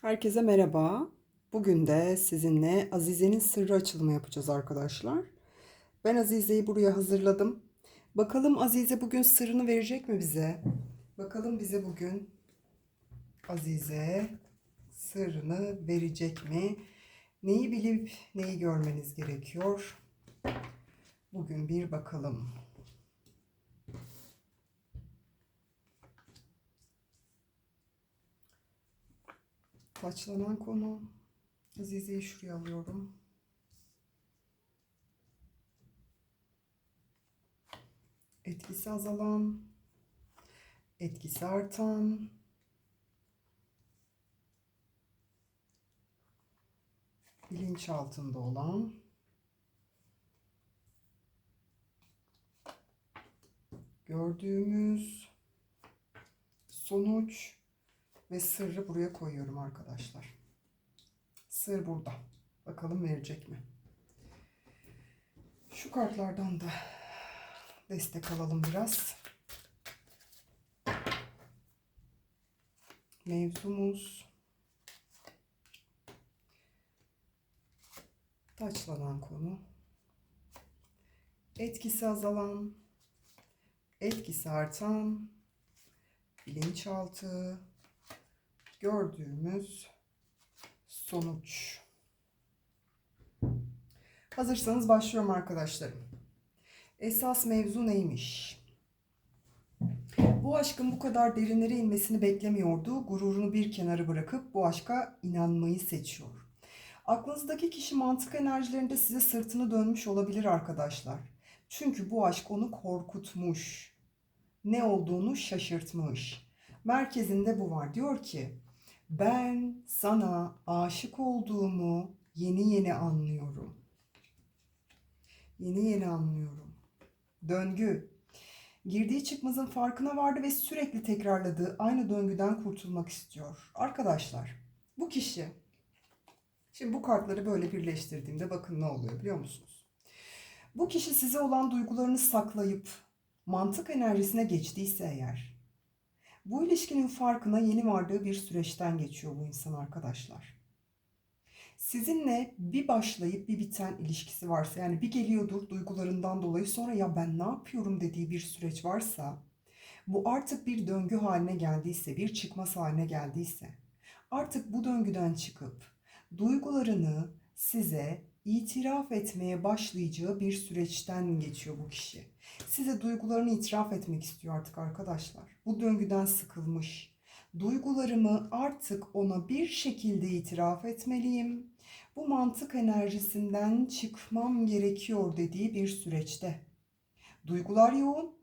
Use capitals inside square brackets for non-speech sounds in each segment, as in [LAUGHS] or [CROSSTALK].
Herkese merhaba. Bugün de sizinle Azize'nin sırrı açılımı yapacağız arkadaşlar. Ben Azize'yi buraya hazırladım. Bakalım Azize bugün sırrını verecek mi bize? Bakalım bize bugün Azize sırrını verecek mi? Neyi bilip neyi görmeniz gerekiyor? Bugün bir bakalım. Taçlanan konu. Azize'yi şuraya alıyorum. Etkisi azalan, etkisi artan, bilinç altında olan, gördüğümüz sonuç ve sırrı buraya koyuyorum arkadaşlar. Sır burada. Bakalım verecek mi? Şu kartlardan da destek alalım biraz. Mevzumuz taçlanan konu. Etkisi azalan, etkisi artan, bilinçaltı, gördüğümüz sonuç. Hazırsanız başlıyorum arkadaşlarım. Esas mevzu neymiş? Bu aşkın bu kadar derinlere inmesini beklemiyordu. Gururunu bir kenara bırakıp bu aşka inanmayı seçiyor. Aklınızdaki kişi mantık enerjilerinde size sırtını dönmüş olabilir arkadaşlar. Çünkü bu aşk onu korkutmuş. Ne olduğunu şaşırtmış. Merkezinde bu var. Diyor ki ben sana aşık olduğumu yeni yeni anlıyorum. Yeni yeni anlıyorum. Döngü. Girdiği çıkmazın farkına vardı ve sürekli tekrarladığı aynı döngüden kurtulmak istiyor. Arkadaşlar, bu kişi Şimdi bu kartları böyle birleştirdiğimde bakın ne oluyor biliyor musunuz? Bu kişi size olan duygularını saklayıp mantık enerjisine geçtiyse eğer bu ilişkinin farkına yeni vardığı bir süreçten geçiyor bu insan arkadaşlar. Sizinle bir başlayıp bir biten ilişkisi varsa yani bir geliyordur duygularından dolayı sonra ya ben ne yapıyorum dediği bir süreç varsa bu artık bir döngü haline geldiyse, bir çıkmaz haline geldiyse artık bu döngüden çıkıp duygularını size itiraf etmeye başlayacağı bir süreçten geçiyor bu kişi. Size duygularını itiraf etmek istiyor artık arkadaşlar. Bu döngüden sıkılmış. Duygularımı artık ona bir şekilde itiraf etmeliyim. Bu mantık enerjisinden çıkmam gerekiyor dediği bir süreçte. Duygular yoğun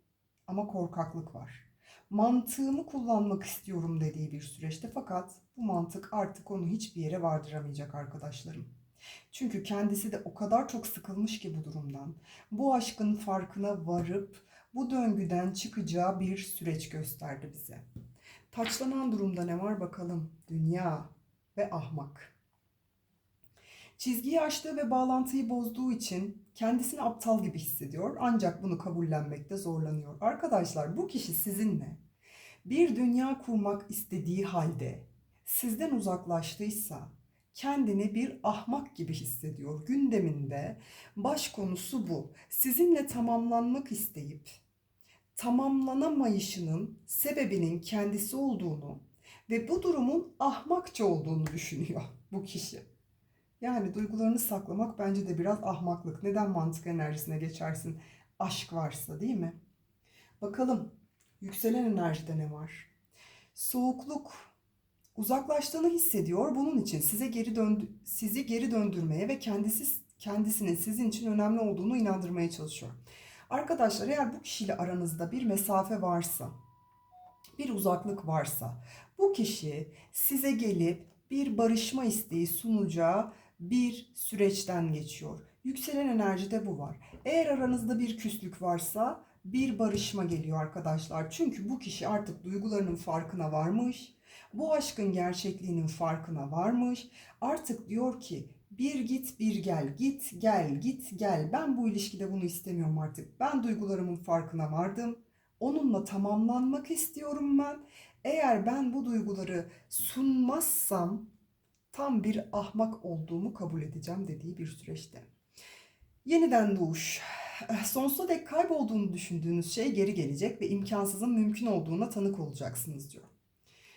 ama korkaklık var. Mantığımı kullanmak istiyorum dediği bir süreçte fakat bu mantık artık onu hiçbir yere vardıramayacak arkadaşlarım. Çünkü kendisi de o kadar çok sıkılmış ki bu durumdan. Bu aşkın farkına varıp bu döngüden çıkacağı bir süreç gösterdi bize. Taçlanan durumda ne var bakalım? Dünya ve ahmak. Çizgiyi aştığı ve bağlantıyı bozduğu için kendisini aptal gibi hissediyor ancak bunu kabullenmekte zorlanıyor. Arkadaşlar bu kişi sizinle bir dünya kurmak istediği halde sizden uzaklaştıysa kendini bir ahmak gibi hissediyor. Gündeminde baş konusu bu. Sizinle tamamlanmak isteyip tamamlanamayışının sebebinin kendisi olduğunu ve bu durumun ahmakça olduğunu düşünüyor bu kişi. Yani duygularını saklamak bence de biraz ahmaklık. Neden mantık enerjisine geçersin? Aşk varsa değil mi? Bakalım yükselen enerjide ne var? Soğukluk, uzaklaştığını hissediyor. Bunun için size geri döndü, sizi geri döndürmeye ve kendisi kendisinin sizin için önemli olduğunu inandırmaya çalışıyor. Arkadaşlar eğer bu kişiyle aranızda bir mesafe varsa, bir uzaklık varsa bu kişi size gelip bir barışma isteği sunacağı bir süreçten geçiyor. Yükselen enerjide bu var. Eğer aranızda bir küslük varsa bir barışma geliyor arkadaşlar. Çünkü bu kişi artık duygularının farkına varmış. Bu aşkın gerçekliğinin farkına varmış. Artık diyor ki bir git bir gel, git gel, git gel. Ben bu ilişkide bunu istemiyorum artık. Ben duygularımın farkına vardım. Onunla tamamlanmak istiyorum ben. Eğer ben bu duyguları sunmazsam tam bir ahmak olduğumu kabul edeceğim dediği bir süreçte. Yeniden doğuş. Eh, Sonsuza dek kaybolduğunu düşündüğünüz şey geri gelecek ve imkansızın mümkün olduğuna tanık olacaksınız diyor.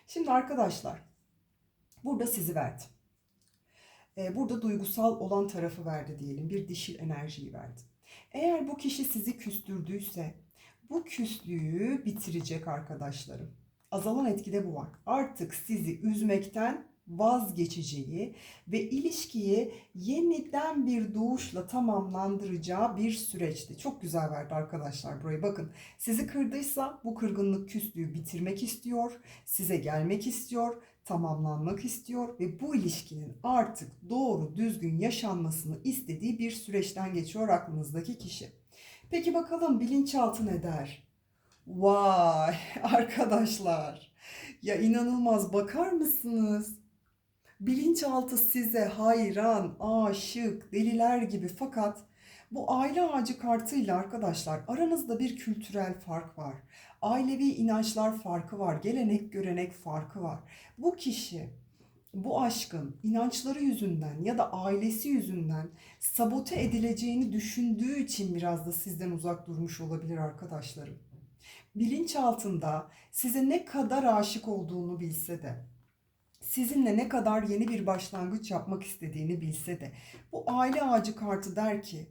Şimdi arkadaşlar, burada sizi verdi. Ee, Burada duygusal olan tarafı verdi diyelim. Bir dişil enerjiyi verdi. Eğer bu kişi sizi küstürdüyse bu küslüğü bitirecek arkadaşlarım. Azalan etkide bu var. Artık sizi üzmekten vazgeçeceği ve ilişkiyi yeniden bir doğuşla tamamlandıracağı bir süreçti. Çok güzel verdi arkadaşlar burayı. Bakın sizi kırdıysa bu kırgınlık küslüğü bitirmek istiyor, size gelmek istiyor, tamamlanmak istiyor ve bu ilişkinin artık doğru düzgün yaşanmasını istediği bir süreçten geçiyor aklınızdaki kişi. Peki bakalım bilinçaltı ne der? Vay [LAUGHS] arkadaşlar ya inanılmaz bakar mısınız? Bilinçaltı size hayran, aşık, deliler gibi fakat bu aile ağacı kartıyla arkadaşlar aranızda bir kültürel fark var. Ailevi inançlar farkı var, gelenek görenek farkı var. Bu kişi bu aşkın inançları yüzünden ya da ailesi yüzünden sabote edileceğini düşündüğü için biraz da sizden uzak durmuş olabilir arkadaşlarım. Bilinçaltında size ne kadar aşık olduğunu bilse de sizinle ne kadar yeni bir başlangıç yapmak istediğini bilse de bu aile ağacı kartı der ki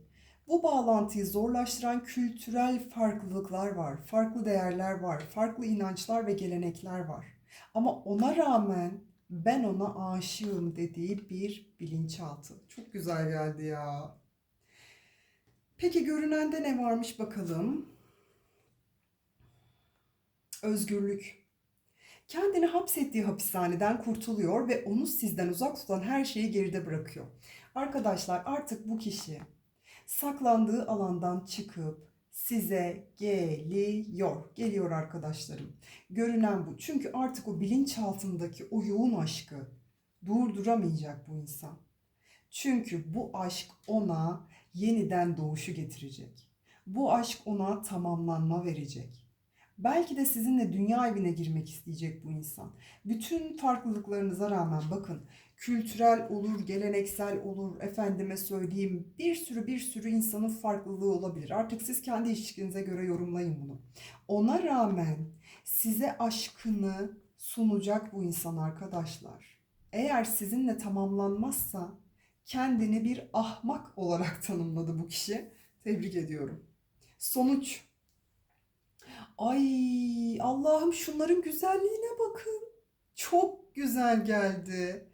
bu bağlantıyı zorlaştıran kültürel farklılıklar var, farklı değerler var, farklı inançlar ve gelenekler var. Ama ona rağmen ben ona aşığım dediği bir bilinçaltı. Çok güzel geldi ya. Peki görünende ne varmış bakalım? Özgürlük. Kendini hapsettiği hapishaneden kurtuluyor ve onu sizden uzak tutan her şeyi geride bırakıyor. Arkadaşlar artık bu kişi saklandığı alandan çıkıp size geliyor. Geliyor arkadaşlarım. Görünen bu. Çünkü artık o bilinçaltındaki o yoğun aşkı durduramayacak bu insan. Çünkü bu aşk ona yeniden doğuşu getirecek. Bu aşk ona tamamlanma verecek. Belki de sizinle dünya evine girmek isteyecek bu insan. Bütün farklılıklarınıza rağmen bakın kültürel olur, geleneksel olur, efendime söyleyeyim bir sürü bir sürü insanın farklılığı olabilir. Artık siz kendi ilişkinize göre yorumlayın bunu. Ona rağmen size aşkını sunacak bu insan arkadaşlar. Eğer sizinle tamamlanmazsa kendini bir ahmak olarak tanımladı bu kişi. Tebrik ediyorum. Sonuç Ay Allah'ım şunların güzelliğine bakın. Çok güzel geldi.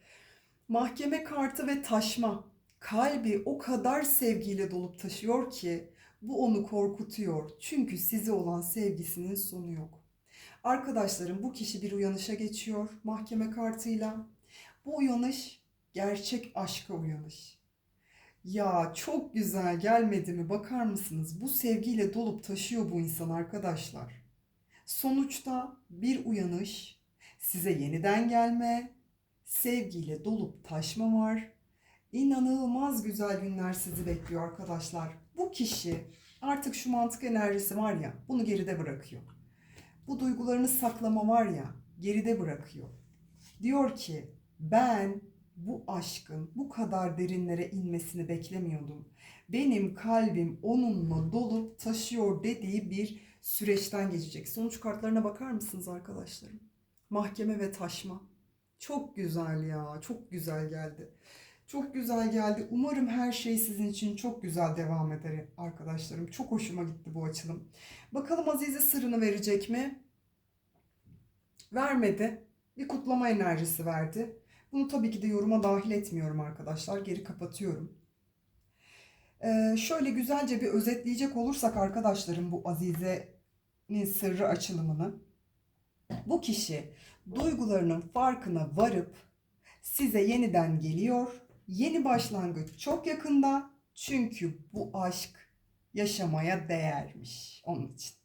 Mahkeme kartı ve taşma. Kalbi o kadar sevgiyle dolup taşıyor ki bu onu korkutuyor. Çünkü size olan sevgisinin sonu yok. Arkadaşlarım bu kişi bir uyanışa geçiyor mahkeme kartıyla. Bu uyanış gerçek aşka uyanış. Ya çok güzel gelmedi mi bakar mısınız? Bu sevgiyle dolup taşıyor bu insan arkadaşlar. Sonuçta bir uyanış, size yeniden gelme, sevgiyle dolup taşma var. İnanılmaz güzel günler sizi bekliyor arkadaşlar. Bu kişi artık şu mantık enerjisi var ya bunu geride bırakıyor. Bu duygularını saklama var ya geride bırakıyor. Diyor ki ben bu aşkın bu kadar derinlere inmesini beklemiyordum. Benim kalbim onunla dolup taşıyor dediği bir süreçten geçecek. Sonuç kartlarına bakar mısınız arkadaşlarım? Mahkeme ve taşma. Çok güzel ya. Çok güzel geldi. Çok güzel geldi. Umarım her şey sizin için çok güzel devam eder arkadaşlarım. Çok hoşuma gitti bu açılım. Bakalım Azize sırrını verecek mi? Vermedi. Bir kutlama enerjisi verdi. Bunu tabii ki de yoruma dahil etmiyorum arkadaşlar. Geri kapatıyorum. Ee, şöyle güzelce bir özetleyecek olursak arkadaşlarım bu Azize'nin sırrı açılımını. Bu kişi duygularının farkına varıp size yeniden geliyor. Yeni başlangıç çok yakında. Çünkü bu aşk yaşamaya değermiş onun için.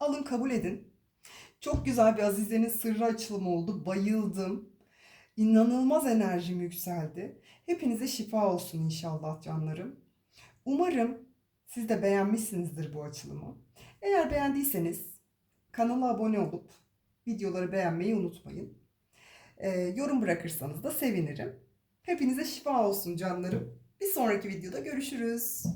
Alın kabul edin. Çok güzel bir Azize'nin sırrı açılımı oldu. Bayıldım. İnanılmaz enerjim yükseldi. Hepinize şifa olsun inşallah canlarım. Umarım siz de beğenmişsinizdir bu açılımı. Eğer beğendiyseniz kanala abone olup videoları beğenmeyi unutmayın. Ee, yorum bırakırsanız da sevinirim. Hepinize şifa olsun canlarım. Bir sonraki videoda görüşürüz.